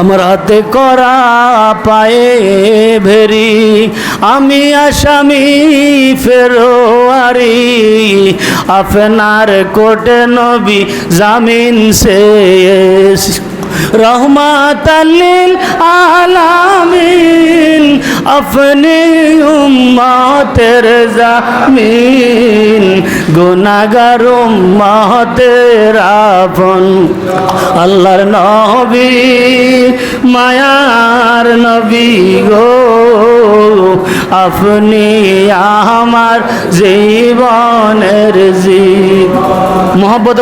আমার হাতে করা পায়ে ভেরি, আমি আসামি ফেরোয়ারি। আপনার কোটে নবী জামিন সে রহমাত আলামিন, আপনি উম্মতের জামিন। গুনাগার মহতের আপন। আল্লাহর নবী মায়ার নবী গো। আপনি আমার জীবনের জীব। মোহব্বত